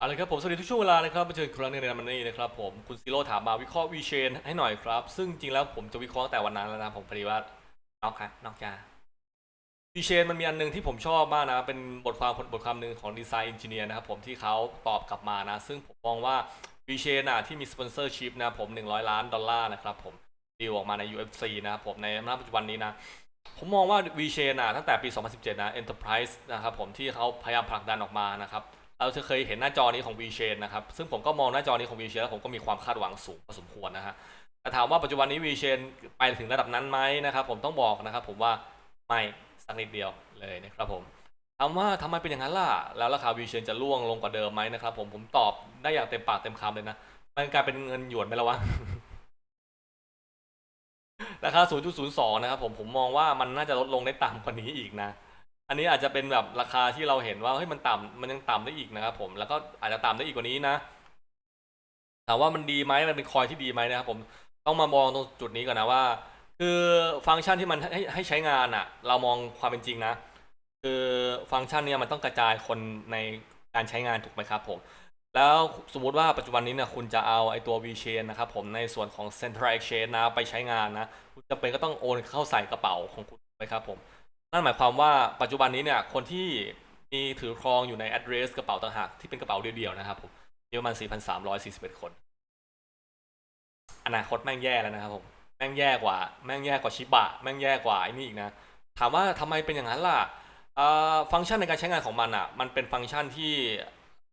เอาละครับผมสวัสดีทุกช่วงเวลานะครับมาเจออีกครั้งหนึงในมันนี่นะครับผมคุณซีโร่ถามมาวิเคราะห์วีเชนให้หน่อยครับ ซึ่งจริงแล้วผมจะวิเคราะห์ตั้งแต่วันนั้นแล้วนะผมพอดีว่านอกครับนอกจ้าวีเชนมันมีอันหนึงที่ผมชอบมากนะ เป็นบทความบทความหนึ่งของดีไซน์เอนจิเนียร์นะครับผมที่เขาตอบกลับมานะ ซึ่งผมมองว่าวีเชนอะที่มีสปอนเซอร์ชิพนะผม 100 ล้านดอลลาร์นะครับผมดีลออกมาใน UFC นะครับผมในณปัจจุบันนี้นะผมมองว่า V Chain อะตั้งแต่ปี 2017 นะ Enterprise นะครับผมที่เขาพยายามผลักดันออกมานะครับ เราจะเคยเห็นหน้าจอนี้ของ V Chain นะครับ ซึ่งผมก็มองหน้าจอนี้ของ V Chain แล้วผมก็มีความคาดหวังสูงพอสมควรนะฮะแต่ถามว่าปัจจุบันนี้ V Chain ไปถึงระดับนั้นไหมนะครับ ผมต้องบอกนะครับ ผมว่าไม่สักนิดเดียวเลยนะครับผมถามว่าทำไมเป็นอย่างนั้นล่ะ แล้วราคา V Chain จะร่วงลงกว่าเดิมไหมนะครับ ผมผมตอบได้อย่างเต็มปากเต็มคำเลยนะ มันกลายเป็นเงินหยวนไปแล้ววะราคา 0.02 นะครับผมผมมองว่ามันน่าจะลดลงได้ต่ำกว่านี้อีกนะ อันนี้อาจจะเป็นแบบราคาที่เราเห็นว่าเฮ้ยมันต่ำมันยังต่ำได้อีกนะครับผมแล้วก็อาจจะต่ำได้อีกกว่านี้นะถามว่ามันดีไหมมันเป็นคอยที่ดีไหมนะครับผมต้องมามองตรงจุดนี้ก่อนนะว่า คือฟังก์ชันที่มันให้ให้ใช้งานอะเรามองความเป็นจริงนะ คือฟังก์ชันเนี่ยมันต้องกระจายคนในการใช้งานถูกไหมครับผมแล้วสมมุติว่าปัจจุบันนี้นี่ยคุณจะเอาไอ้ตัว VChain นะครับผมในส่วนของ Central Exchange นะไปใช้งานนะ คุณจะเป็นก็ต้องโอนเข้าใส่กระเป๋าของคุณไปครับผม นั่นหมายความว่าปัจจุบันนี้เนี่ยคนที่มีถือครองอยู่ใน address กระเป๋าต่างหากที่เป็นกระเป๋าเดียวๆนะครับผมมีประมาณ 4,341 คน อนาคตแม่งแย่แล้วนะครับผมแม่งแย่กว่า แม่งแย่กว่าชิบะ แม่งแย่กว่าไอ้นี่อีกนะ ถามว่าทำไมเป็นอย่างนั้นล่ะฟังก์ชันในการใช้งานของมันอะ มันเป็นฟังก์ชันที่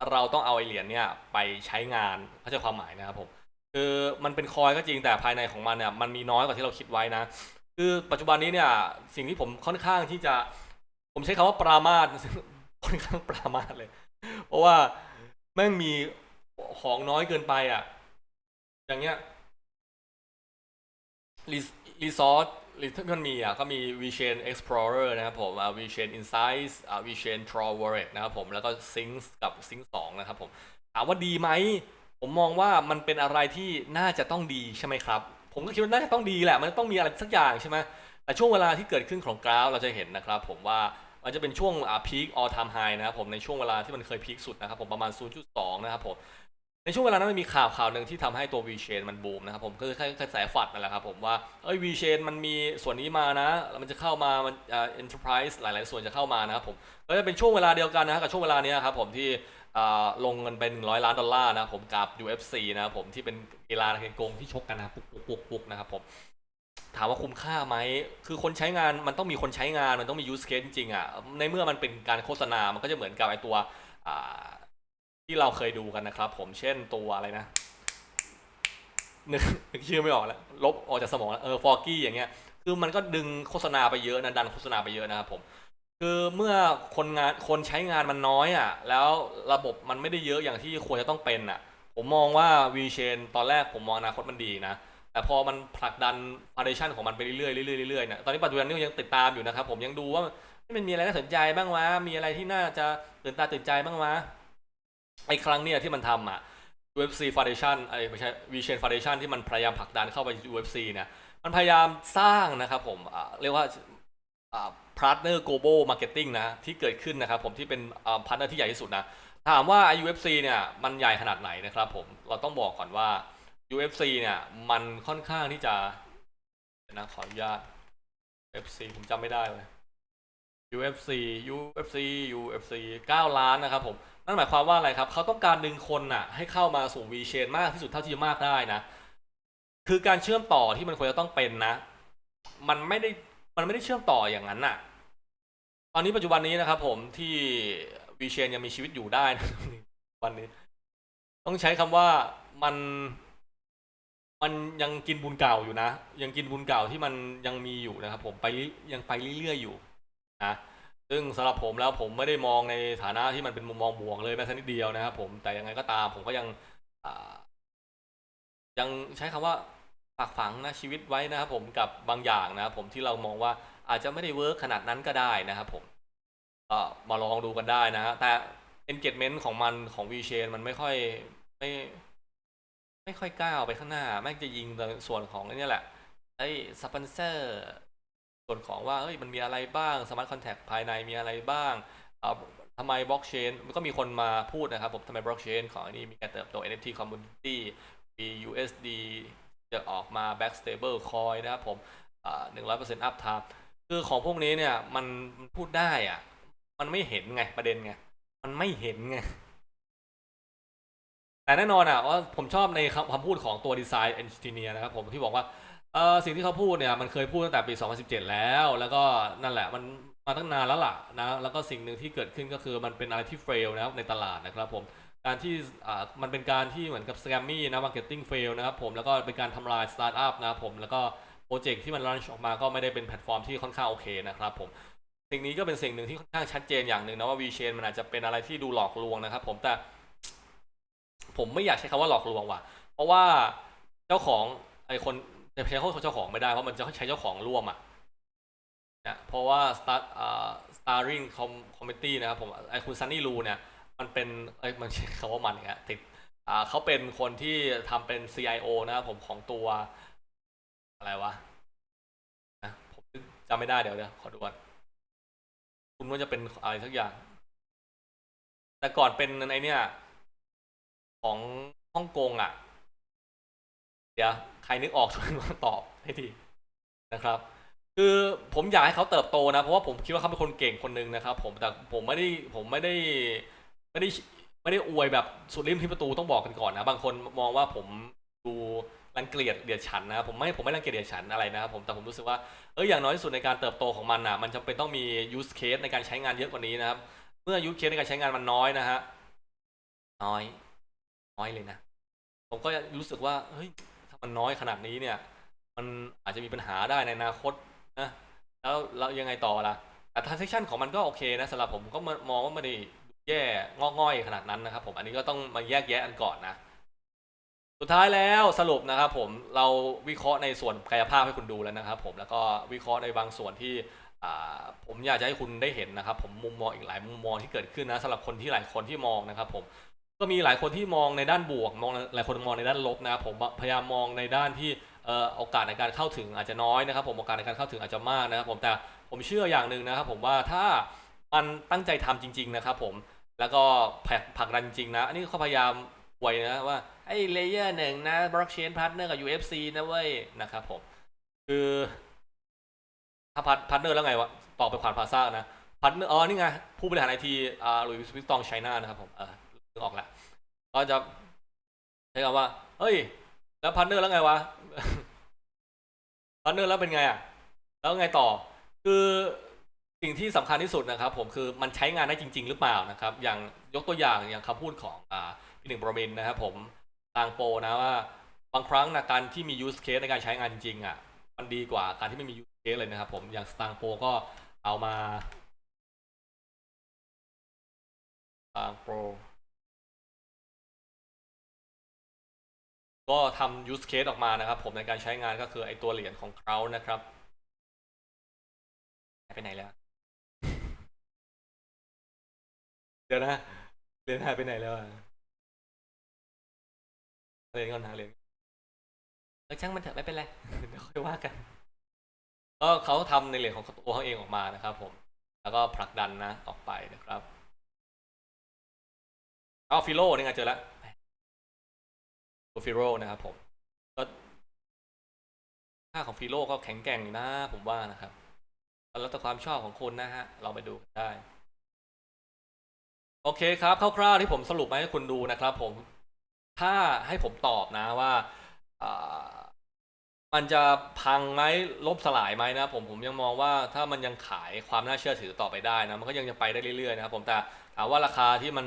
เราต้องเอาไอเหรียญเนี่ยไปใช้งานเข้าใจความหมายนะครับผมคือมันเป็นคอยก็จริงแต่ภายในของมันเนี่ยมันมีน้อยกว่าที่เราคิดไว้นะ คือปัจจุบันนี้เนี่ยสิ่งที่ผมค่อนข้างที่จะ ผมใช้คำว่าปรามาสค่อนข้างปรามาสเลย เพราะว่าแม่งมีของน้อยเกินไปอะ อย่างเงี้ยรีซอสที่มันมีอะก็มี VChain Explorer นะครับผมอ่า VChain Insights อ่า VChain Draw Wallet นะครับผมแล้วก็ Sync กับ Sync 2 นะครับผมถามว่าดีไหม ผมมองว่ามันเป็นอะไรที่น่าจะต้องดีใช่ไหมครับ ผมก็คิดว่าน่าจะต้องดีแหละ มันต้องมีอะไรสักอย่างใช่ไหมแต่ช่วงเวลาที่เกิดขึ้นของกราฟเราจะเห็นนะครับผมว่ามันจะเป็นช่วงอ่า peak all time high นะครับผมในช่วงเวลาที่มันเคยพีคสุดนะครับผมประมาณ 0.2 นะครับผมในช่วงเวลานั้นมันมีข่าวข่าวหนึ่งที่ทำให้ตัว V chain มันบูมนะครับผมก็คือแค่กระแสฝัดนั่นแหละครับผมว่าเอ้ย V chain มันมีส่วนนี้มานะแล้วมันจะเข้ามามันอ่า enterprise หลาย ๆ ส่วนจะเข้ามานะครับผมก็จะเป็นช่วงเวลาเดียวกันนะครับกับช่วงเวลานี้ครับผมที่ ลงเงินเป็น100 ล้านดอลลาร์นะผมกับ UFC นะครับผมที่เป็นกีฬาเกงที่ชกกันนะปุกปุกปุกปุกนะครับผมถามว่าคุ้มค่าไหม คือคนใช้งานมันต้องมีคนใช้งาน มันต้องมี use case จริงๆอะ ในเมื่อมันเป็นการโฆษณา มันก็จะเหมือนกับไอตัวที่เราเคยดูกันนะครับ ผม เช่นตัวอะไรนะนึกนึกชื่อไม่ออกแล้ว ลบออกจากสมองแล้วเออ ฟอร์กี้อย่างเงี้ย คือมันก็ดึงโฆษณาไปเยอะนะ ดันโฆษณาไปเยอะนะครับผม คือเมื่อคนงานคนใช้งานมันน้อยอะ แล้วระบบมันไม่ได้เยอะอย่างที่ควรจะต้องเป็นอะ ผมมองว่า VChain ตอนแรกผมมองอนาคตมันดีนะ แต่พอมันผลักดัน foundation ของมันไปเรื่อยๆเรื่อยๆเรื่อยๆเนี่ยตอนนี้ปัจจุบันนี้ยังติดตามอยู่นะครับ ผมยังดูว่ามันมีอะไรน่าสนใจบ้างวะมีอะไรที่น่าจะตื่นตาตื่นใจบ้างวะไอ้ครั้งเนี่ยที่มันทำอะ UFC Foundation ไอ้ไม่ใช่ VChain Foundation ที่มันพยายามผลักดันเข้าไป UFC เนี่ยมันพยายามสร้างนะครับผมอ่าเรียกว่า อ่า partner global marketing นะที่เกิดขึ้นนะครับผมที่เป็นอ่า partner ที่ใหญ่ที่สุดนะถามว่า UFC เนี่ยมันใหญ่ขนาดไหนนะครับผมเราต้องบอกก่อนว่า UFC เนี่ยมันค่อนข้างที่จะนะขออนุญาต UFC ผมจำไม่ได้เลย UFC UFC UFC 9 ล้านนะครับผมนั่นหมายความว่าอะไรครับ เขาต้องการดึงคนน่ะ ให้เข้ามาสู่ VChain มากที่สุดเท่าที่จะมากได้นะ คือการเชื่อมต่อที่มันควรจะต้องเป็นนะ มันไม่ได้ มันไม่ได้เชื่อมต่ออย่างนั้นน่ะ ตอนนี้ปัจจุบันนี้นะครับ ผมที่ VChain ยังมีชีวิตอยู่ได้นะวันนี้ ต้องใช้คำว่ามันมันยังกินบุญเก่าอยู่นะ ยังกินบุญเก่าที่มันยังมีอยู่นะครับ ผมไปยังไปเรื่อยๆอยู่นะซึ่งสำหรับผมแล้วผมไม่ได้มองในฐานะที่มันเป็นมุมมองบวกเลยแม้แต่นิดเดียวนะครับ ผมแต่ยังไงก็ตาม ผมก็ยังยังใช้คำว่า ฝากฝังนะชีวิตไว้นะครับผมกับบางอย่างนะครับผมที่เรามองว่าอาจจะไม่ได้เวิร์กขนาดนั้นก็ได้นะครับผมก็มาลองดูกันได้นะฮะแต่ engagement ของมันของ VChain มันไม่ค่อยไม่ไม่ค่อยก้าวไปข้างหน้า แม่งจะยิงส่วนของนี่แหละไอ้สปอนเซอร์ส่วนของว่าเอ้ยมันมีอะไรบ้างสมาร์ทคอนแทคภายในมีอะไรบ้างเอ่อทำไมบล็อกเชนมันก็มีคนมาพูดนะครับผมทำไมบล็อกเชนของอันนี้มีการเติบโต NFT community มี USD จะออกมา back stable coin นะครับผมหนึ่งร้อยเปอร์เซ็นต์ up time คือของพวกนี้เนี่ยมันพูดได้อะ มันไม่เห็นไงประเด็นไง มันไม่เห็นไง แต่แน่นอนอะว่าผมชอบในคำคำพูดของตัวดีไซน์เอนจิเนียร์นะครับผมที่บอกว่าเออสิ่งที่เขาพูดเนี่ยมันเคยพูดตั้งแต่ปี 2017 แล้ว แล้วก็นั่นแหละมันมาตั้งนานแล้วล่ะนะแล้วก็สิ่งหนึ่งที่เกิดขึ้นก็คือมันเป็นอะไรที่เฟลนะครับในตลาดนะครับผม การที่อ่ามันเป็นการที่เหมือนกับสแกมมี่นะมาร์เก็ตติ้งเฟลนะครับผมแล้วก็เป็นการทำลายสตาร์ทอัพนะครับผมแล้วก็โปรเจกต์ที่มันลันช์ออกมาก็ไม่ได้เป็นแพลตฟอร์มที่ค่อนข้างโอเคนะครับผมสิ่งนี้ก็เป็นสิ่งหนึ่งที่ค่อนข้างชัดเจนอย่างหนึ่งนะว่า VChain มันอาจจะเป็นอะไรที่ดูหลอกลวงนะครับผมแต่ ผมไม่อยากใช้คำว่าหลอกลวงว่ะ เพราะว่าเจ้าของไอคนจะใช้คำเจ้าของไม่ได้เพราะมันจะใช้เจ้าของร่วมอะนะเพราะว่า start อ่า starring com- committee นะครับผมไอคุณซันนี่ลูเนี่ย มันเป็นไอยมันคำว่ามันเนี่ยติดอ่าเขาเป็นคนที่ทำเป็น CIO นะครับผมของตัว อะไรวะนะผมจำไม่ได้เดี๋ยวเดี๋ยวขอดูก่อนคุณว่าจะเป็นอะไรสักอย่าง แต่ก่อนเป็นไอเนี่ยของฮ่องกงอะ เดี๋ยว ใครนึกออกช่วยมาตอบให้ทีนะครับ คือผมอยากให้เขาเติบโตนะ เพราะว่าผมคิดว่าเขาเป็นคนเก่งคนหนึ่งนะครับ ผมแต่ผมไม่ได้ผมไม่ได้ ไม่ได้ไม่ได้อวยแบบสุดริมที่ประตูต้องบอกกันก่อนนะ บางคนมองว่าผมดูรังเกียจเดียดฉันนะผมไม่ผมไม่รังเกียจเดียดฉันอะไรนะครับผมแต่ผมรู้สึกว่าเอออย่างน้อยที่สุดในการเติบโตของมันอะ มันจำเป็นต้องมี use case ในการใช้งานเยอะกว่านี้นะครับ เมื่อ use case ในการใช้งานมันน้อยนะฮะน้อย น้อยเลยนะ ผมก็รู้สึกว่าเฮ้ยถ้ามันน้อยขนาดนี้เนี่ย มันอาจจะมีปัญหาได้ในอนาคตนะแล้วแล้วยังไงต่อล่ะแต่ transaction ของมันก็โอเคนะสำหรับผมก็มองว่าไม่ได้ แย่งอกง่อยขนาดนั้นนะครับ ผมอันนี้ก็ต้องมาแยกแยะกันก่อนนะ สุดท้ายแล้วสรุปนะครับ ผมเราวิเคราะห์ในส่วนกายภาพให้คุณดูแล้วนะครับ ผมแล้วก็วิเคราะห์ในบางส่วนที่ผมอยากจะให้คุณได้เห็นนะครับ ผมมุมมองอีกหลายมุมมองที่เกิดขึ้นนะสำหรับคนที่หลายคนที่มองนะครับ ผมก็มีหลายคนที่มองในด้านบวก มองหลายคนมองในด้านลบนะครับผมพยายามมองในด้านที่โอกาสในการเข้าถึงอาจจะน้อยนะครับ ผมโอกาสในการเข้าถึงอาจจะมากนะครับ ผมแต่ผมเชื่ออย่างหนึ่งนะครับ ผมว่าถ้ามันตั้งใจทำจริง ๆ นะครับ ผม แล้วก็ผลักผักดันจริงนะ อันนี้เขาพยายามไว้นะว่า ไอ้เลเยอร์หนึ่งนะบล็อกเชนพาร์ทเนอร์กับ UFC นะเว้ย นะครับผม คือถ้าพาร์ทเนอร์แล้วไงวะต่อไปผ่านพาซ่านะพาร์ทเนอร์อ๋อนี่ไง ผู้บริหารไอทีอ่าหลุยส์วิตตองไชน่านะครับผมเออนึกออกแล้วก็จะใช้คำว่า เฮ้ย แล้วพาร์ทเนอร์แล้วไงวะพาร์ทเนอร์แล้วเป็นไงอะ แล้วไงต่อ คือ สิ่งที่สำคัญที่สุดนะครับผมคือมันใช้งานได้จริง ๆ หรือเปล่านะครับ อย่างยกตัวอย่างอย่างคำพูดของอ่าพี่หนึ่งปรเมินนะครับผมทางโปรนะว่าบางครั้งนะการที่มี use case ในการใช้งานจริงๆอะมันดีกว่าการที่ไม่มี use case เลยนะครับผมอย่างสตางโปรก็เอามาสตางโปรก็ทำ use case ออกมานะครับ ผมในการใช้งานก็คือไอตัวเหรียญของเขานะครับ ไปไหนแล้ว เดี๋ยวนะเหรียญหายไปไหนแล้วอะเหรียญก่อนหาเหรียญเออช่างมันเถอะไม่เป็นไรเดี๋ยวค่อยว่ากัน ก็เขาทำในเหรียญของตัวเขาเองออกมานะครับ ผม แล้วก็ผลักดันนะออกไปนะครับเอาฟิโลนี่ไงเจอแล้วตัวฟิโรนะครับผมก็ค่าของฟิโรก็แข็งแกร่งอยู่นะ ผมว่านะครับแล้วแต่ความชอบของคนนะฮะ เราไปดูกันได้ โอเคครับคร่าวๆที่ผมสรุปมาให้คุณดูนะครับ ผมถ้าให้ผมตอบนะว่ามันจะพังไหมล่มสลายไหมนะผมผมยังมองว่าถ้ามันยังขายความน่าเชื่อถือต่อไปได้นะมันก็ยังจะไปได้เรื่อยๆนะครับผมแต่ถามว่าราคาที่มัน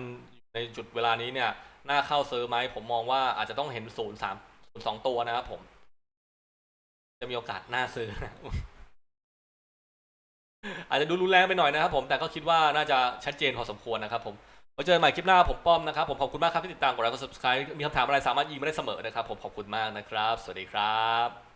ในจุดเวลานี้เนี่ยน่าเข้าซื้อไหมผมมองว่าอาจจะต้องเห็นศูนย์สามศูนย์สองตัวนะครับผม จะมีโอกาสน่าซื้อนะ อาจจะดูรุนแรงไปหน่อยนะครับผมแต่ก็คิดว่าน่าจะชัดเจนพอสมควรนะครับผมไว้เจอกันใหม่คลิปหน้าผมป้อมนะครับผมขอบคุณมากครับที่ติดตามกดไลค์กด subscribe มีคำถามอะไรสามารถยิงมาได้เสมอนะครับผมขอบคุณมากนะครับ สวัสดีครับ